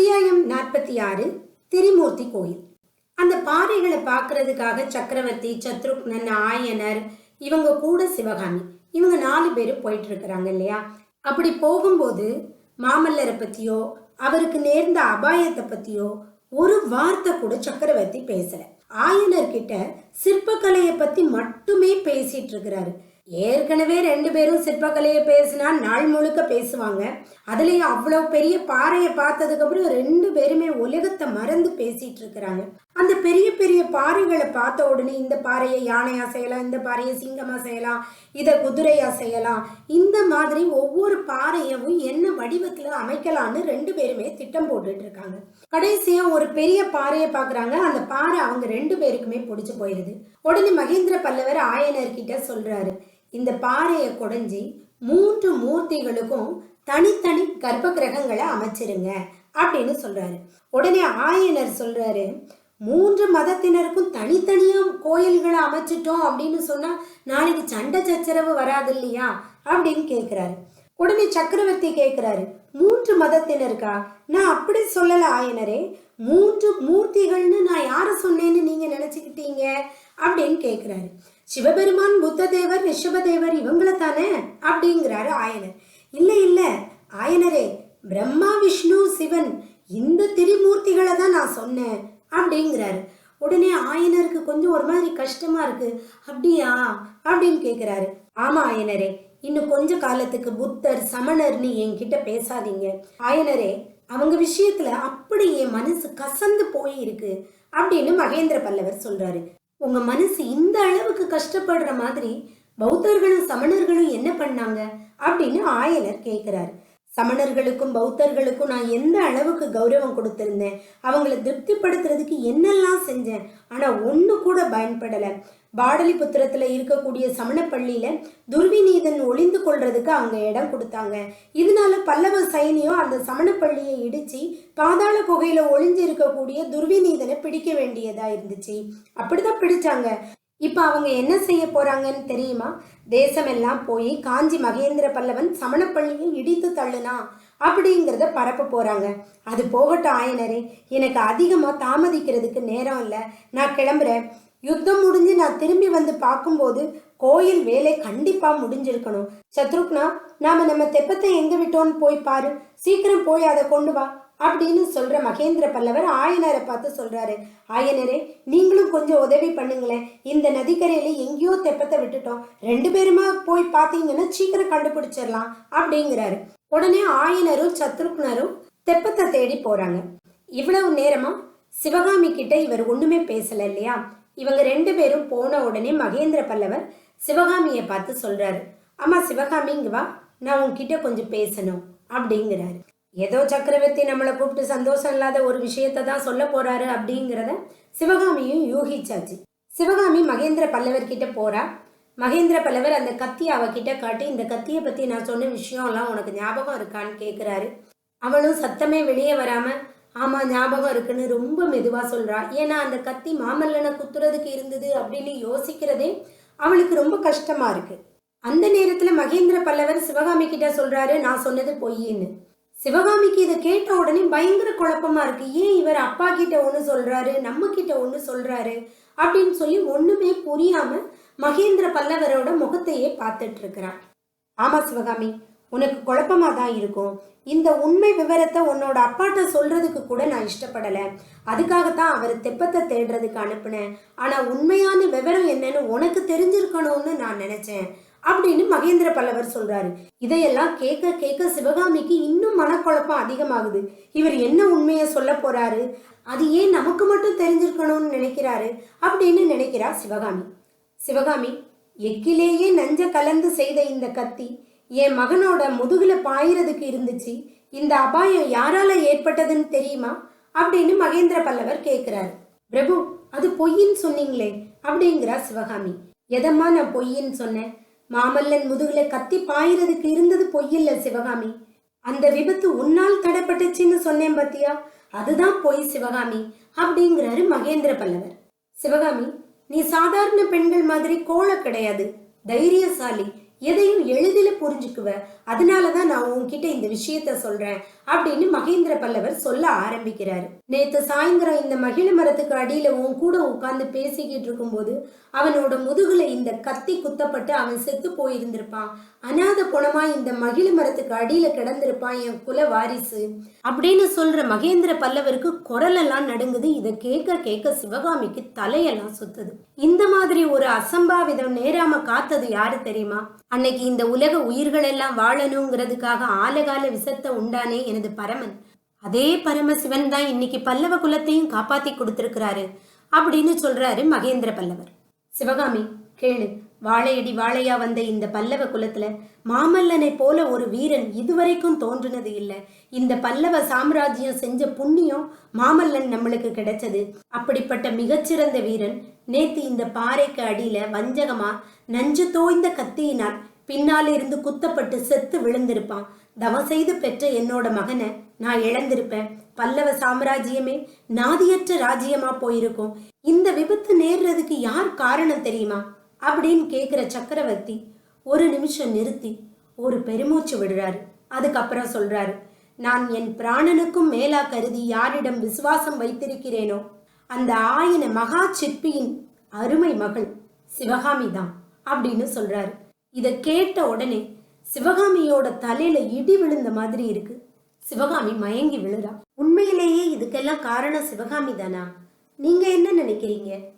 அத்தியாயம் நாற்பத்தி ஆறு திரிமூர்த்தி கோயில். அந்த பாறைகளை பார்க்கறதுக்காக சக்கரவர்த்தி சத்ருக்னன் ஆயனர் இவங்க கூட சிவகாமி இவங்க நாலு பேரும் போயிட்டு இருக்கிறாங்க இல்லையா? அப்படி போகும்போது மாமல்லரை பத்தியோ அவருக்கு நேர்ந்த அபாயத்தை பத்தியோ ஒரு வார்த்தை கூட சக்கரவர்த்தி பேசல. ஆயனர் கிட்ட சிற்பக்கலையை பத்தி மட்டுமே பேசிட்டு இருக்கிறாரு. ஏற்கனவே ரெண்டு பேரும் சிற்பக்கலையை பேசினா நாள் முழுக்க பேசுவாங்க. அதுலேயும் அவ்வளோ பெரிய பாறையை பார்த்ததுக்கு அப்புறம் ரெண்டு பேருமே உலகத்தை மறந்து பேசிட்டு இருக்கிறாங்க. அந்த பெரிய பெரிய பாறைகளை பார்த்த உடனே இந்த பாறையை யானையா செய்யலாம் இந்த பாறையை சிங்கமா செய்யலாம் இதை குதிரையா செய்யலாம் இந்த மாதிரி ஒவ்வொரு பாறையவும் என்ன வடிவத்துல அமைக்கலாம்னு ரெண்டு பேருமே திட்டம் போட்டுட்டு இருக்காங்க. கடைசியா ஒரு பெரிய பாறையை பாக்குறாங்க அந்த பாறை அவங்க ரெண்டு பேருக்குமே பிடிச்சு போயிருது. உடனே மகேந்திர பல்லவர் ஆயனர்கிட்ட சொல்கிறாரு சொல்றாரு இந்த பாறையை குடைஞ்சி மூன்று மூர்த்திகளுக்கும் தனித்தனி கர்ப்ப கிரகங்களை அமைச்சிருங்க அப்படின்னு சொல்றாரு. உடனே ஆயனர் சொல்றாரு மூன்று மதத்தினருக்கும் தனித்தனியா கோயில்களை அமைச்சிட்டோம் அப்படின்னு சொன்னா நாளைக்கு சண்டை சச்சரவு வராது இல்லையா அப்படின்னு கேட்குறாரு. உடனே சக்கரவர்த்தி கேட்குறாரு மூன்று மதத்தினருக்கா? நான் அப்படி சொல்லல ஆயனரே மூன்று மூர்த்திகள்னு நான் யார சொன்னேன்னு நீங்க நினைச்சுக்கிட்டீங்க அப்படின்னு கேட்குறாரு. சிவபெருமான் புத்த தேவர் ரிஷபதேவர் இவங்கள தானே அப்படிங்கிறாரு ஆயனர். இல்ல இல்ல. ஆயனரே பிரம்மா விஷ்ணு சிவன் இந்த திரிமூர்த்திகளை தான் நான் சொன்னேன் அப்படிங்கிறாரு. உடனே ஆயனருக்கு கொஞ்சம் ஒரு மாதிரி கஷ்டமா இருக்கு. அப்படியா? அப்படின்னு கேட்குறாரு ஆமா ஆயனரே இன்னும் கொஞ்ச காலத்துக்கு புத்தர் சமணர்னு என்கிட்ட பேசாதீங்க. ஆயனரே அவங்க விஷயத்துல அப்படி என் மனசு கசந்து போயிருக்கு அப்படின்னு மகேந்திர பல்லவர் சொல்றாரு. உங்க மனசு இந்த அளவுக்கு கஷ்டப்படுற மாதிரி பௌத்தர்களும் சமணர்களும் என்ன பண்ணாங்க அப்படின்னு ஆயலர் கேட்கிறாரு. சமணர்களுக்கும் பௌத்தர்களுக்கும் நான் எந்த அளவுக்கு கௌரவம் கொடுத்திருந்தேன் அவங்கள திருப்திப்படுத்துறதுக்கு என்னெல்லாம் செஞ்சேன் ஆனால் ஒன்று கூட பயன்படலை. பாடலிபுத்திரத்தில் இருக்கக்கூடிய சமணப்பள்ளியில துர்விநீதன் ஒளிந்து கொள்றதுக்கு அவங்க இடம் கொடுத்தாங்க. இதனால பல்லவ சைனியம் அந்த சமணப்பள்ளியை இடித்து பாதாள குகையில் ஒளிஞ்சு இருக்கக்கூடிய துர்விநீதனை பிடிக்க வேண்டியதாக இருந்துச்சு. அப்படிதான் பிடிச்சாங்க. இப்போ அவங்க என்ன செய்ய போறாங்கன்னு தெரியுமா? தேசமெல்லாம் போய் காஞ்சி மகேந்திர பல்லவன் சமணப்பள்ளியை இடித்து தள்ளுனா? அப்படிங்கிறத பரப்ப போறாங்க. அது போகட்டும் ஆயனரே எனக்கு அதிகமாக தாமதிக்கிறதுக்கு நேரம் இல்லை. நான் கிளம்புறேன். யுத்தம் முடிஞ்சு நான் திரும்பி வந்து பார்க்கும்போது கோயில் வேலை கண்டிப்பாக முடிஞ்சிருக்கணும். சத்ருக்னா நாம நம்ம தெப்பத்தை எங்க விட்டோன்னு போய் பாரு. சீக்கிரம் போய் அதை கொண்டு வா. அப்படின்னு சொல்கிற மகேந்திர பல்லவர் ஆயனரை பார்த்து சொல்கிறாரு ஆயனரே நீங்களும் கொஞ்சம் உதவி பண்ணுங்களேன். இந்த நதிக்கரையில் எங்கேயோ தெப்பத்தை விட்டுட்டோம். ரெண்டு பேருமா போய் பார்த்தீங்கன்னா சீக்கிரம் கண்டுபிடிச்சிடலாம் அப்படிங்கிறாரு. உடனே ஆயனரும் சத்ருக்னரும் தெப்பத்தை தேடி போகிறாங்க இவ்வளவு நேரமாக சிவகாமி கிட்ட இவர் ஒன்றுமே பேசலை இல்லையா? இவங்க ரெண்டு பேரும் போன உடனே மகேந்திர பல்லவர் சிவகாமியை பார்த்து சொல்கிறாரு அம்மா சிவகாமி இங்கே வா. நான் உங்ககிட்ட கொஞ்சம் பேசணும். அப்படிங்கிறாரு. ஏதோ சக்கரவர்த்தி நம்மளை கூப்பிட்டு சந்தோஷம் இல்லாத ஒரு விஷயத்தை தான் சொல்ல போறாரு அப்படிங்கிறத சிவகாமியும் யூகிச்சாச்சு. சிவகாமி மகேந்திர பல்லவர்கிட்ட போறா. மகேந்திர பல்லவர் அந்த கத்தி அவகிட்ட காட்டி இந்த கத்தியை பத்தி நான் சொன்ன விஷயம்லாம் உனக்கு ஞாபகம் இருக்கான்னு கேட்குறாரு அவளும் சத்தமே வெளியே வராம ஆமா ஞாபகம் இருக்குன்னு ரொம்ப மெதுவா சொல்றா. ஏன்னா அந்த கத்தி மாமல்லனை குத்துறதுக்கு இருந்தது அப்படின்னு யோசிக்கிறதே அவளுக்கு ரொம்ப கஷ்டமா இருக்கு. அந்த நேரத்துல மகேந்திர பல்லவர் சிவகாமி கிட்ட சொல்றாரு நான் சொன்னது பொய்ன்னு சிவகாமிக்கு இதை கேட்ட உடனே பயங்கர குழப்பமா இருக்கு. ஏன் இவர் அப்பா கிட்ட ஒன்று சொல்றாரு? நம்ம கிட்ட ஒன்று சொல்றாரு? அப்படின்னு சொல்லி ஒண்ணுமே புரியாம மகேந்திர பல்லவரோட முகத்தையே பார்த்துட்டு இருக்கிறான். ஆமா சிவகாமி உனக்கு குழப்பமா தான் இருக்கும். இந்த உண்மை விவரத்தை உன்னோட அப்பாட்ட சொல்றதுக்கு கூட நான் இஷ்டப்படலை. அதுக்காகத்தான் அவர் தெப்பத்தை தேடுறதுக்கு அனுப்புனேன். ஆனா உண்மையான விவரம் என்னன்னு உனக்கு தெரிஞ்சிருக்கணும்னு நான் நினைச்சேன். அப்படின்னு மகேந்திர பல்லவர் சொல்றாரு. இதையெல்லாம் கேட்க கேட்க சிவகாமிக்கு இன்னும் மனக்குழப்பம் அதிகமாகுது. இவர் என்ன உண்மையை சொல்ல போறாரு? அது ஏன் நமக்கு மட்டும் தெரிஞ்சிருக்கணும்னு நினைக்கிறாரு அப்படின்னு நினைக்கிறா சிவகாமி. சிவகாமி எக்கிலேயே நஞ்ச கலந்து செய்த இந்த கத்தி என் மகனோட முதுகுல பாயிறதுக்கு இருந்துச்சு. இந்த அபாயம் யாரால ஏற்பட்டதுன்னு தெரியுமா? அப்படின்னு மகேந்திர பல்லவர் கேட்கிறாரு. பிரபு அது பொய்ன்னு சொன்னீங்களே அப்படிங்கிறா சிவகாமி. எதம்மா நான் பொய்ன்னு சொன்னேன்? மாமல்லன் முதுகுல கத்தி பாயிறதுக்கு இருந்தது பொய்யில்ல சிவகாமி. அந்த விபத்து உன்னால் தடைப்பட்டுச்சுன்னு சொன்னேன் பாத்தியா? அதுதான் பொய் சிவகாமி அப்படிங்கிறாரு மகேந்திர பல்லவர். சிவகாமி நீ சாதாரண பெண்கள் மாதிரி கோழ கிடையாது தைரியசாலி எதையும் எளிதில் புரிஞ்சுக்குவ. அதனாலதான் நான் உன்கிட்ட இந்த விஷயத்த சொல்றேன் அப்படின்னு மகேந்திர பல்லவர் சொல்ல ஆரம்பிக்கிறாரு. நேத்து சாயந்தரம் இந்த மகிழ மரத்துக்கு அடியில உன் கூட உட்கார்ந்து பேசிக்கிட்டு இருக்கும்போது அவனோட முதுகுல இந்த கத்தி குத்தப்பட்டு அவன் செத்து போயிருந்திருப்பான். அனாத குணமா இந்த மகிழ மரத்துக்கு அடியில கிடந்திருப்பான் என் குல வாரிசு அப்படின்னு சொல்ற மகேந்திர பல்லவருக்கு குரலெல்லாம் நடுங்குது. இதை கேட்க கேட்க சிவகாமிக்கு தலையெல்லாம் சுத்துது. இந்த மாதிரி ஒரு அசம்பாவிதம் நேராம காத்தது யாரு தெரியுமா? அன்னைக்கு இந்த உலக உயிர்கள் எல்லாம் வாழணுங்கிறதுக்காக ஆலகால விசத்தை உண்டானே எனது பரமன். அதே பரமசிவன் தான் இன்னைக்கு பல்லவ குலத்தையும் காப்பாத்தி கொடுத்திருக்கிறாரு அப்படின்னு சொல்றாரு மகேந்திர பல்லவர். சிவகாமி கேளு. வாழையடி வாழையா வந்த இந்த பல்லவ குலத்துல மாமல்லனை போல ஒரு வீரன் இதுவரைக்கும் தோன்றுனது இல்லை. இந்த பல்லவ சாம்ராஜ்யம் செஞ்ச புண்ணியம் மாமல்லன் நம்மளுக்கு கிடைச்சது. அப்படிப்பட்ட மிகச்சிறந்த வீரன் நேத்து இந்த பாறைக்கு அடியில வஞ்சகமா நஞ்சு தோய்ந்த கத்தியினால் பின்னால இருந்து குத்தப்பட்டு செத்து விழுந்திருப்பான். தவம் செய்து பெற்ற என்னோட மகனை நான் இழந்திருப்பேன். பல்லவ சாம்ராஜ்யமே நாதியற்ற ராஜ்யமா போயிருக்கும். இந்த விபத்து நேர்றதுக்கு யார் காரணம் தெரியுமா? அப்படின்னு கேட்குற சக்கரவர்த்தி ஒரு நிமிஷம் நிறுத்தி ஒரு பெருமூச்சு விடுறாரு. அதுக்கப்புறம் சொல்றாரு நான் என் பிராணனுக்கும் மேலா கருதி யாரிடம் விசுவாசம் வைத்திருக்கிறேனோ அந்த ஆயன மகா சிற்பியின் அருமை மகள் சிவகாமி தான் அப்படின்னு சொல்றாரு. இதை கேட்ட உடனே சிவகாமியோட தலையில இடி விழுந்த மாதிரி இருக்கு. சிவகாமி மயங்கி விழுறா. உண்மையிலேயே இதுக்கெல்லாம் காரணம் சிவகாமி தானா? நீங்க என்ன நினைக்கிறீங்க?